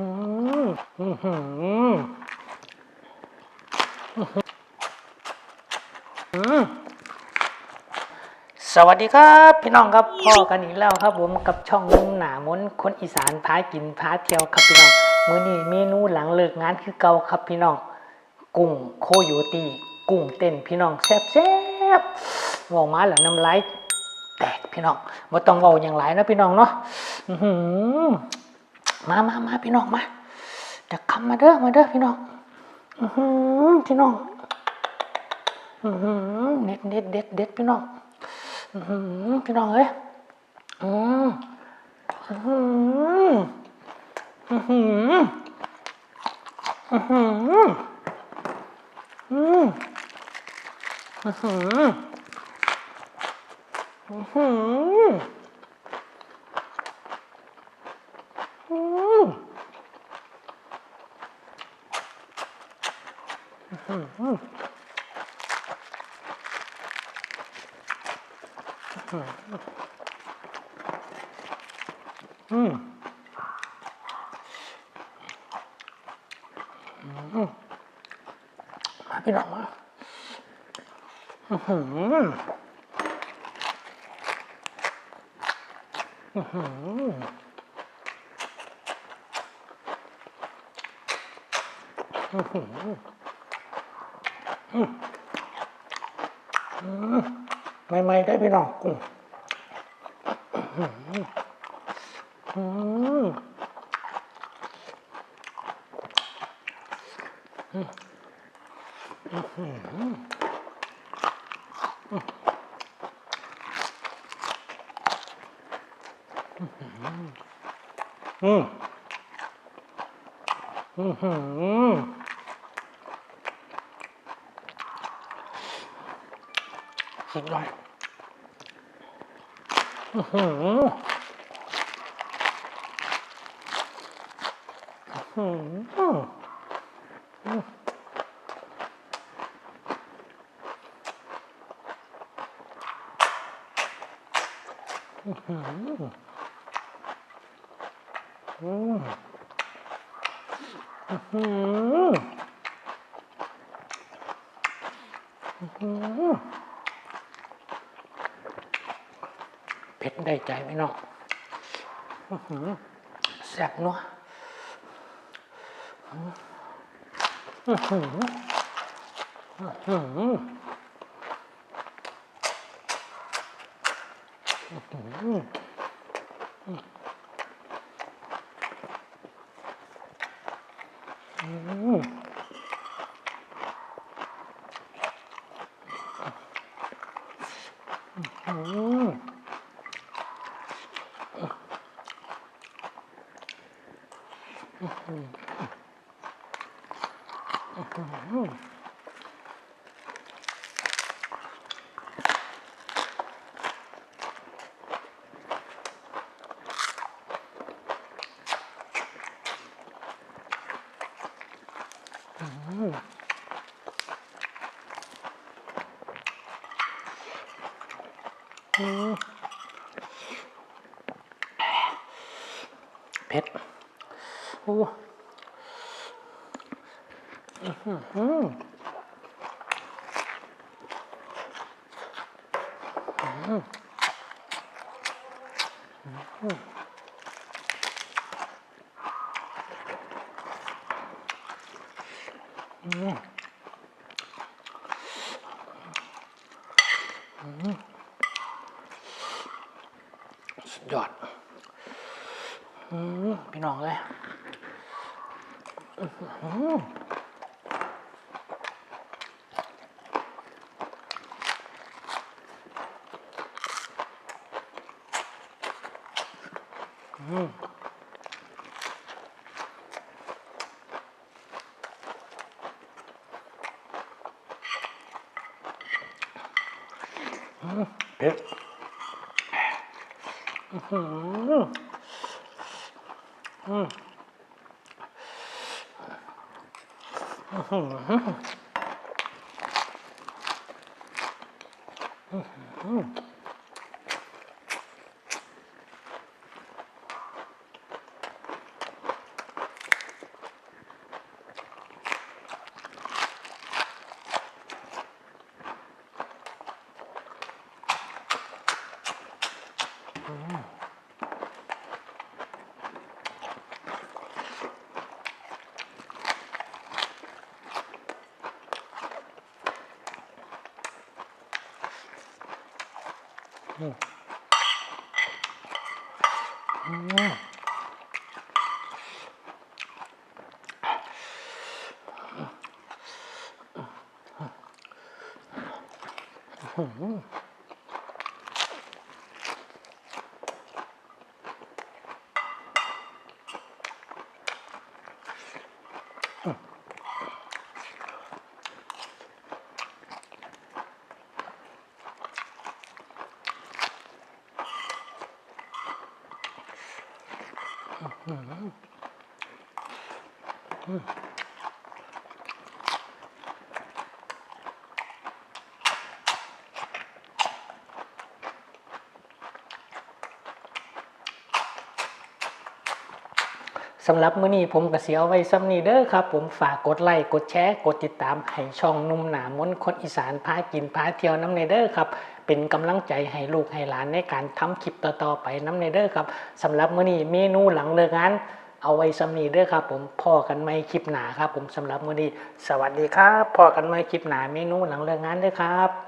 อืมอื้อหืออืมสวัสดีครับพี่น้องครับพ่อกันอีกแล้วครับผมกับช่องนุ่มหนามนคนอีสานพากินพาเที่ยวครับพี่น้องมื้อนี้เมนูหลังเลิกงานคือเก่าครับพี่น้อง กุ้งโคโยตีกุ้งเต้นพี่น้องแซ่บแซ่บๆเว่ามาแล้วน้ำลายแตกพี่น้องบ่ต้องเว้าอย่างไรนะพี่น้องเนาะ มามามาพี่น้องมาจะคำมาเด้อมาเด้อพี่น้องอื้อพี่น้องอื้อเด็ดเด็ดเด็ดเด็ดพี่น้องอื้อพี่น้องเอ้ยอืมอื้อหืออื้อหืออื้อหืออืมอือหืออือ อื้อหืออื้อหืออืมอืมาพี่น้องมาอื้อหืออื้อหืออื้อหืออืม อืมใหม่ได้พี่น้องกุ้งอื้อหืออืมอืมอื้อหือ สุดยอดอื้อหืออื้อหืออืมอื้อหืออื้อหือเผ็ดได้ใจไหมน้องแซ่บนัวอืม เผ็ดโอ้ สุดยอดอืมพี่น้องเลย อื้อหืออืมอื 음. 음. 음. 음. สำหรับมื้อนี้ผมก็สิเอาไว้ซ้ำนี้เด้อครับ ผมฝากกดไลค์กดแชร์กดติดตามให้ช่องนุ่มหนามนคนอีสานพากินพาเที่ยวน้ำเนเด้อครับ เป็นกำลังใจให้ลูกให้หลานในการทำคลิปต่อๆไปน้ำเนเด้อครับสำหรับมื้อนี้เมนูหลังเลิกงาน เอาไว้สำนีเด้อครับ ผมพอกันไม่คลิปหนาครับ ผมสำหรับวันนี้ สวัสดีครับพอกันไม่คลิปหนาเมนูหลังเลิกงานเด้อครับ